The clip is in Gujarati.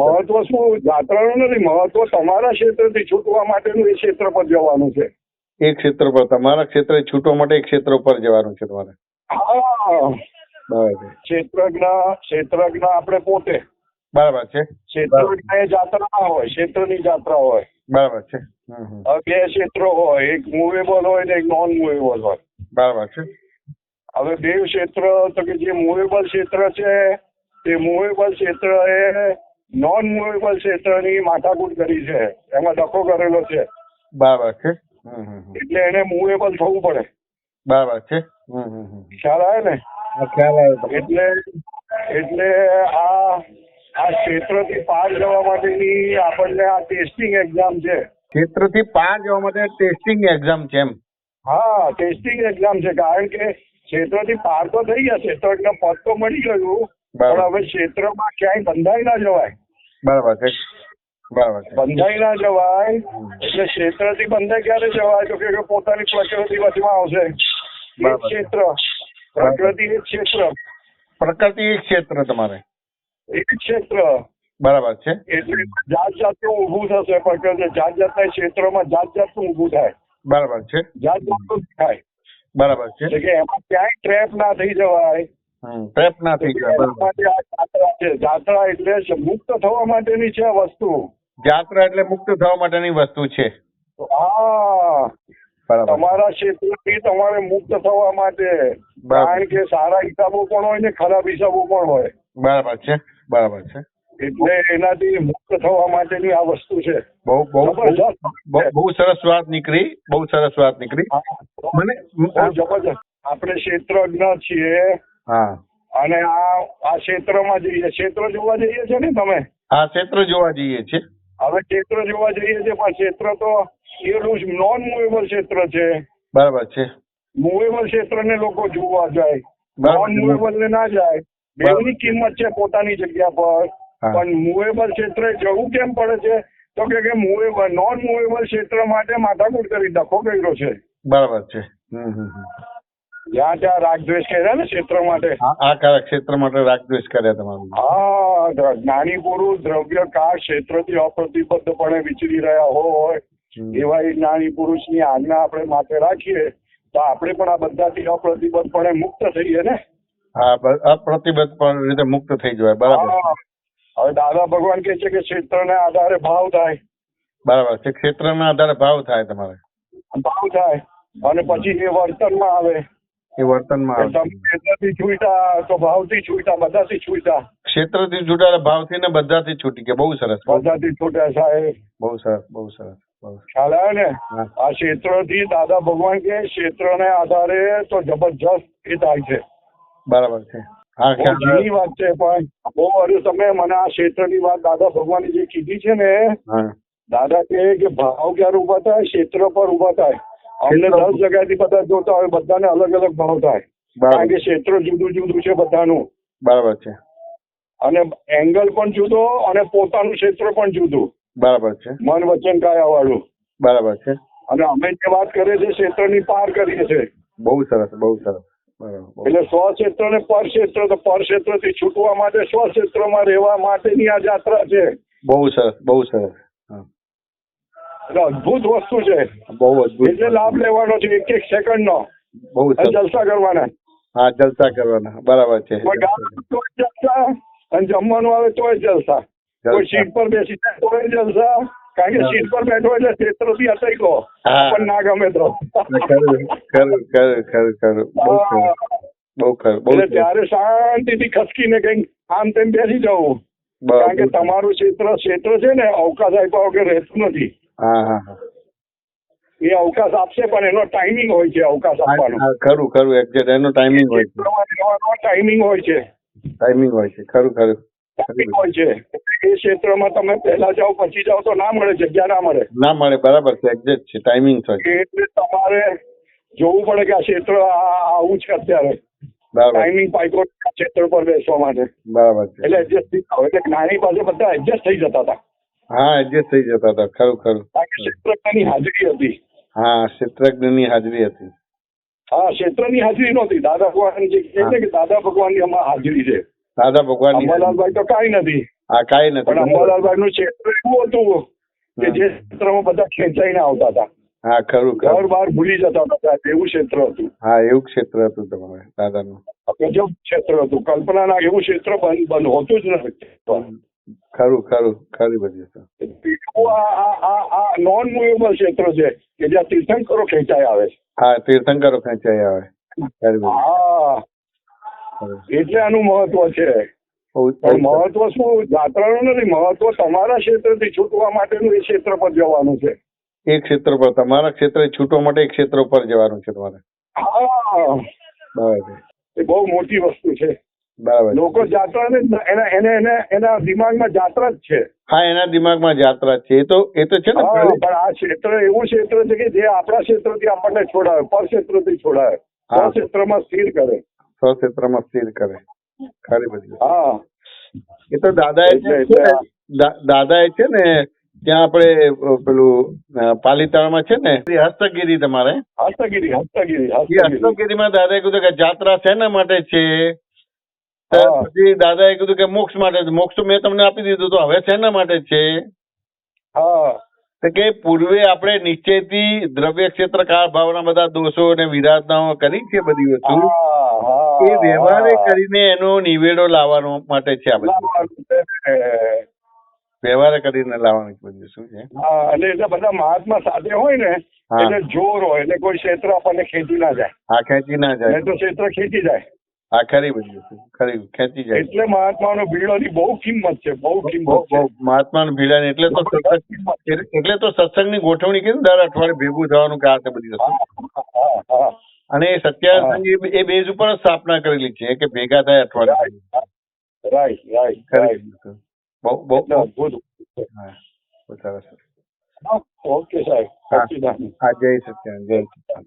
મહત્વ શું? જાત્રાનું નથી મહત્વ તમારા ક્ષેત્રથી છૂટવા માટેનું એ ક્ષેત્ર પર જવાનું છે. એ ક્ષેત્ર પર તમારા ક્ષેત્રે છૂટવા માટે એક ક્ષેત્ર પર જવાનું છે તમારે. હા. બરાબર. ક્ષેત્રજ્ઞ ક્ષેત્રજ્ઞ આપણે પોતે. બરાબર છે. ક્ષેત્રજ્ઞ એ જાત્રા ના હોય ક્ષેત્રની જાત્રા હોય. બરાબર છે. બે ક્ષેત્રો હોય એક મુવેબલ હોય ને એક નોન મુવેબલ હોય. બરાબર છે. હવે બે ક્ષેત્ર તો કે જે મુવેબલ ક્ષેત્ર છે તે મુવેબલ ક્ષેત્ર એ નોન મુવેબલ ક્ષેત્રની માથાકૂટ કરી છે. એમાં ધક્કો કરેલો છે. બરાબર છે? હમ, હમ, હમ. એટલે એને મુવેબલ થવું પડે. બરાબર છે? હમ, હમ, હમ. ખ્યાલ આવે ને? ખ્યાલ આવે એટલે એટલે આ આ ક્ષેત્રથી પાર જવા માટેની આપણને આ ટેસ્ટિંગ એક્ઝામ છે. ક્ષેત્રથી પાર જવા માટે ટેસ્ટિંગ એક્ઝામ છે એમ. હા ટેસ્ટિંગ એક્ઝામ છે. કારણ કે ક્ષેત્રથી પાર તો થઈ ગયા ક્ષેત્ર પદ તો મળી ગયું. પણ બરાબર હવે ક્ષેત્રમાં ક્યાંય બંધાઈ ના જવાય. બરાબર છે. બરાબર છે. બંધાઈ ના જવાય એટલે ક્ષેત્રથી બંધાઈ ક્યારે જવાય? તો કે પોતાની પ્રકૃતિ વચમાં આવશે. એ જ બરાબર. ક્ષેત્ર. પ્રકૃતિ એ જ ક્ષેત્ર. પ્રકૃતિ એક ક્ષેત્ર તમારે. એક જ ક્ષેત્ર. બરાબર છે. એટલે જાત જાતનું ઊભું થશે પ્રકૃતિ જાત જાતના ક્ષેત્રમાં જાત જાતનું ઊભું થાય. બરાબર છે. જાત જાતનું થાય. બરાબર છે. એટલે કે એમાં ક્યાંય ટ્રેપ ના થઈ જવાય. થઈ છે. જાત્રા એટલે મુક્ત થવા માટેની છે આ વસ્તુ. જાત્રા એટલે મુક્ત થવા માટેની વસ્તુ છે. હા. તમારા ક્ષેત્રથી તમારે મુક્ત થવા માટે. કારણ કે સારા હિસાબો પણ હોય ને ખરાબ હિસાબો પણ હોય. બરાબર છે બરાબર છે. એટલે એનાથી મુક્ત થવા માટેની આ વસ્તુ છે. બહુ બહુ બહુ સરસ વાત નીકળી બહુ સરસ વાત નીકળી. મને જબરજસ્ત. આપણે ક્ષેત્રજ્ઞ છીએ. હા. અને આ આ ક્ષેત્રમાં જઈએ ક્ષેત્ર જોવા જઈએ છે ને તમે? આ ક્ષેત્ર જોવા જઈએ છે હવે ક્ષેત્ર જોવા જઈએ છે પણ ક્ષેત્ર તો એનું નોન મુવેબલ ક્ષેત્ર છે. બરાબર છે. મુવેબલ ક્ષેત્રને લોકો જોવા જાય. નોન મુવેબલ ને ના જાય. બેની કિંમત છે પોતાની જગ્યા પર. પણ મુવેબલ ક્ષેત્રે જવું કેમ પડે છે? તો કે મુવેબલ નોન મુવેબલ ક્ષેત્ર માટે માથાકૂટ કરી ધક્કો કર્યો છે. બરાબર છે. હમ, હમ, હમ. જ્યાં ત્યાં રાગદ્વેષ કર્યા ને ક્ષેત્ર માટે? આ કયા ક્ષેત્ર માટે રાગદ્વેષ કર્યા તમારું? હા જ્ઞાની પુરુષ દ્રવ્ય કા ક્ષેત્રથી અપ્રતિબદ્ધપણે વિચરી રહ્યા હોય. એવા એ જ્ઞાની પુરુષની આજ્ઞા આપણે માથે રાખીએ તો આપણે પણ આ બધાથી અપ્રતિબદ્ધપણે મુક્ત થઈએ ને? હા અપ્રતિબદ્ધ રીતે મુક્ત થઈ જવાય બરાબર. હવે દાદા ભગવાન કે છે કે ક્ષેત્રના આધારે ભાવ થાય. બરાબર છે. ક્ષેત્રના આધારે ભાવ થાય તમારે. ભાવ થાય. અને પછી એ વર્તનમાં આવે. એ વર્તનમાં કે ક્ષેત્રથી છૂટા તો ભાવથી છૂટા બધાથી છૂટા. ક્ષેત્રથી છૂટા ભાવથી ને બધાથી છૂટી ગયા. બહુ સરસ બધાથી છૂટા સાહેબ. બહુ સરસ બહુ સરસ. ખ્યાલ આવે ને. આ ક્ષેત્રથી દાદા ભગવાન કે ક્ષેત્રને આધારે તો જબરજસ્ત એ થાય છે. બરાબર છે. હા જૂની વાત છે પણ બહુ અરે તમે મને આ ક્ષેત્રની વાત દાદા ભગવાનની જે કીધી છે ને દાદા કહે કે ભાવ ક્યારે ઊભા થાય? ક્ષેત્ર પર ઊભા થાય. અમને દસ જગ્યાથી બધા જોતા હોય બધાને અલગ અલગ ભાવ થાય કારણ કે ક્ષેત્ર જુદું જુદું છે બધાનું. બરાબર છે. અને એંગલ પણ જુદો અને પોતાનું ક્ષેત્ર પણ જુદું. બરાબર છે. મન વચન કાયા વાળું બરાબર છે. અને અમે જે વાત કરીએ છીએ ક્ષેત્રની પાર કરીએ છીએ. બહુ સરસ બહુ સરસ. એટલે સ્વ ક્ષેત્ર ને પરક્ષેત્ર તો પરક્ષેત્રથી છૂટવા માટે સ્વ ક્ષેત્રમાં રહેવા માટેની આ જાત્રા છે. બહુ સરસ બહુ સરસ. અદભુત વસ્તુ છે. બહુ અદભુત એટલે લાભ લેવાનો છે એક એક સેકન્ડ નો. બહુ જલસા કરવાના. હા જલસા કરવાના. બરાબર છે. કોઈ જલસા અને જમવાનું આવે તોય જલસા. કોઈ સીટ પર બેસી જાય તોય જલસા. કારણ કે સીટ પર બેઠો એટલે ક્ષેત્રથી અટઈ ગયો. પણ ના ગમે તો. ખરું ખરું ખરું ખરું ખરું. બહુ ખરું. બહુ. ત્યારે શાંતિથી ખસકીને કંઈક આમ તેમ બેસી જવું. કારણ કે તમારું ક્ષેત્ર ક્ષેત્ર છે ને અવકાશ આપ્યા વગર રહેતું નથી. એ અવકાશ આપશે પણ એનો ટાઈમિંગ હોય છે અવકાશ આપવાનો. ખરું ખરું એક્ઝેક્ટ એનો ટાઈમિંગ હોય છે. ટાઈમિંગ હોય છે. ટાઈમિંગ હોય છે ખરું ખરું. હોય છે. એ ક્ષેત્રમાં તમે પહેલા જાઓ પછી જાઓ તો ના મળે જગ્યા ના મળે. ના મળે બરાબર છે એક્ઝેક્ટ છે ટાઈમિંગ હોય એટલે તમારે જોવું પડે કે આ ક્ષેત્ર આવું છે અત્યારે. ટાઈમિંગ પાઇકો ક્ષેત્ર પર બેસવા માટે. બરાબર એટલે એડજસ્ટ એટલે જ્ઞાની પાસે બધા એડજસ્ટ થઈ જતા હતા. હા એડજસ્ટ થઈ જતા હતા ખરું ખરું. કારણ કે હાજરી હતી. હા ક્ષેત્રજ્ઞની હાજરી હતી. હા ક્ષેત્રની હાજરી નહોતી. દાદા ભગવાન જે છે કે દાદા ભગવાનની આમાં હાજરી છે. દાદા ભગવાન. અંબાલાલભાઈ તો કાંઈ નથી. હા કાંઈ નથી. પણ અંબાલાલભાઈ નું ક્ષેત્ર એવું હતું કે જે ક્ષેત્રમાં બધા ખેંચાઈને આવતા હતા. હા ખરું ઘર ખરું બહાર ભૂલી જતા હતા એવું ક્ષેત્ર હતું. હા એવું ક્ષેત્ર હતું તમારે દાદાનું. ગજબ ક્ષેત્ર હતું. કલ્પના ના એવું ક્ષેત્ર બંધ હોતું જ નથી. ખરું ખરું ખરી બધી આ નોન મુવેબલ ક્ષેત્ર છે કે જ્યાં તીર્થંકરો ખેંચાઈ આવે છે. હા તીર્થંકરો ખેંચાઈ આવે. હા. એટલે આનું મહત્વ છે. મહત્વ શું? જાત્રાનું નથી મહત્વ તમારા ક્ષેત્રથી છૂટવા માટેનું એ ક્ષેત્ર પર જવાનું છે. એક ક્ષેત્ર પર તમારા ક્ષેત્રે છૂટવા માટે એક ક્ષેત્ર પર જવાનું છે તમારે. હા. બરાબર. એ બહુ મોટી વસ્તુ છે. લોકો જાત્રા એના એને એને એના દિમાગમાં જાત્રા જ છે. હા એના દિમાગમાં જાત્રા છે. એ તો એ તો છે ને પણ આ ક્ષેત્ર એવું ક્ષેત્ર છે કે જે આપણા ક્ષેત્રથી આપણને છોડાવે પર ક્ષેત્રથી છોડાવે. હા. પર ક્ષેત્રમાં સ્થિર કરે. સ્વ ક્ષેત્રમાં સ્થિર કરે. ખરી બધી હા. એ તો દાદા દાદા એ છે ને ત્યાં આપણે પેલું પાલીતાણામાં છે ને હસ્તગીરી તમારે? હસ્તગીરી હસ્તગીરી હસ્તગીરીમાં દાદાએ કીધું કે જાત્રા શેના માટે છે. પછી દાદાએ કીધું કે મોક્ષ માટે મોક્ષ તો મેં તમને આપી દીધું તો હવે શેના માટે છે? હા. તો કે પૂર્વે આપણે નિશ્ચયથી દ્રવ્ય ક્ષેત્ર કાળ ભાવના બધા દોષો અને વિરાધનાઓ કરી છે બધી વસ્તુ. હા હા એ વ્યવહારે કરીને એનો નિવેડો લાવવાનો માટે છે આ બધું. વ્યવહારે કરીને લાવવાની બધી શું છે. હા અને એટલે બધા મહાત્મા સાથે હોય ને એટલે જોર હોય એટલે કોઈ ક્ષેત્ર આપણને ખેંચી ના જાય. આ ખેંચી ના જાય. તો ક્ષેત્ર ખેંચી જાય. આ ખરી બધી ખરી ખેંચી જાય એટલે મહાત્માનો ભીડોની બહુ કિંમત છે બહુ કિંમત છે. મહાત્માનો ભીડા ભીડાને એટલે તો. એટલે તો સત્સંગની ગોઠવણી કરી દર અઠવાડિયે ભેગું થવાનું કે આ તે બધી વસ્તુ. હા, હા, હા. અને એ સત્યાસંગ એ- બેઝ ઉપર જ સ્થાપના કરેલી છે કે ભેગા થાય અઠવાડિયે રાઈટ રાઈટ ખરી. બહુ બહુ અદભુત. બહુ સરસ ઓકે સાહેબ. હા. હા જય સત્યાન જય સત્યાન